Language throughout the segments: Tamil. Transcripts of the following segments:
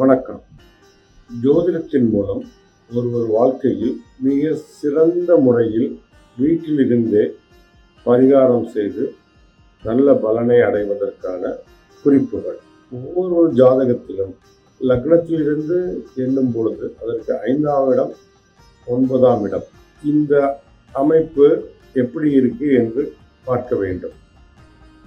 வணக்கம். ஜோதிடத்தின் மூலம் ஒருவர் வாழ்க்கையில் மிக சிறந்த முறையில் வீட்டிலிருந்தே பரிகாரம் செய்து நல்ல பலனை அடைவதற்கான குறிப்புகள். ஒவ்வொரு ஜாதகத்திலும் லக்னத்திலிருந்து எண்ணும் பொழுது அதற்கு ஐந்தாம் இடம் ஒன்பதாம் இடம். இந்த அமைப்பு எப்படி இருக்கு என்று பார்க்க வேண்டும்.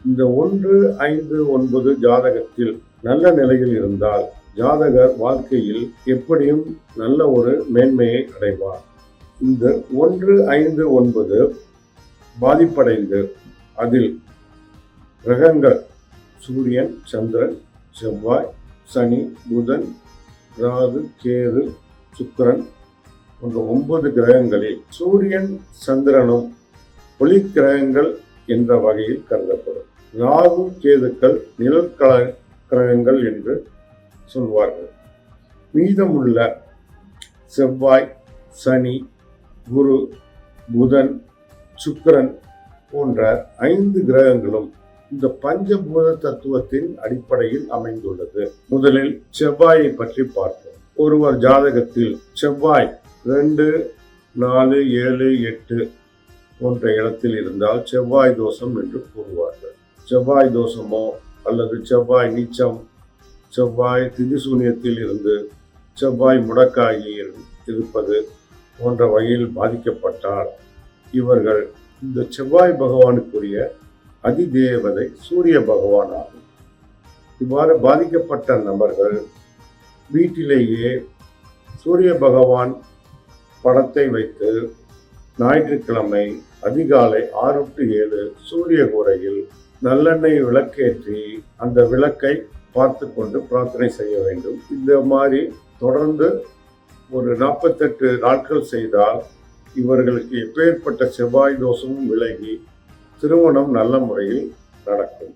இந்த ஒன்று ஐந்து ஒன்பது ஜாதகத்தில் நல்ல நிலையில் இருந்தால் ஜாதகர் வாழ்க்கையில் எப்படியும் நல்ல ஒரு மேன்மையை அடைவார். இந்த ஒன்று ஐந்து ஒன்பது பாதிப்படைந்து அதில் கிரகங்கள் சூரியன் சந்திரன் செவ்வாய் சனி புதன் ராகு கேது சுக்கிரன் போன்ற ஒன்பது கிரகங்களில் சூரியன் சந்திரனும் ஒளி கிரகங்கள் என்ற வகையில் கருதப்படும். ராகு கேதுக்கள் நிழல் கிரகங்கள் என்று சொல்வார்கள். மீதமுள்ள செவ்வாய் சனி குரு புதன் சுக்கிரன் போன்ற ஐந்து கிரகங்களும் இந்த பஞ்சபூத தத்துவத்தின் அடிப்படையில் அமைந்துள்ளது. முதலில் செவ்வாயை பற்றி பார்ப்போம். ஒருவர் ஜாதகத்தில் செவ்வாய் ரெண்டு நாலு ஏழு எட்டு போன்ற இடத்தில் இருந்தால் செவ்வாய் தோஷம் என்று கூறுவார்கள். செவ்வாய் தோஷமோ அல்லது செவ்வாய் நீச்சம் செவ்வாய் திதிசூன்யத்தில் இருந்து செவ்வாய் முடக்காகி இருப்பது போன்ற வகையில் பாதிக்கப்பட்டால் இவர்கள் இந்த செவ்வாய் பகவானுக்குரிய அதிதேவதை சூரிய பகவான் ஆகும் இவ்வாறு பாதிக்கப்பட்ட நபர்கள் வீட்டிலேயே சூரிய பகவான் படத்தை வைத்து ஞாயிற்றுக்கிழமை அதிகாலை ஆறு டு ஏழு சூரிய கூரையில் நல்லெண்ணெய் விளக்கேற்றி அந்த விளக்கை பார்த்து கொண்டு பிரார்த்தனை செய்ய வேண்டும். இந்த மாதிரி தொடர்ந்து ஒரு நாற்பத்தெட்டு நாட்கள் செய்தால் இவர்களுக்கு எப்பேற்பட்ட செவ்வாய் தோஷமும் விலகி திருமணம் நல்ல முறையில் நடக்கும்.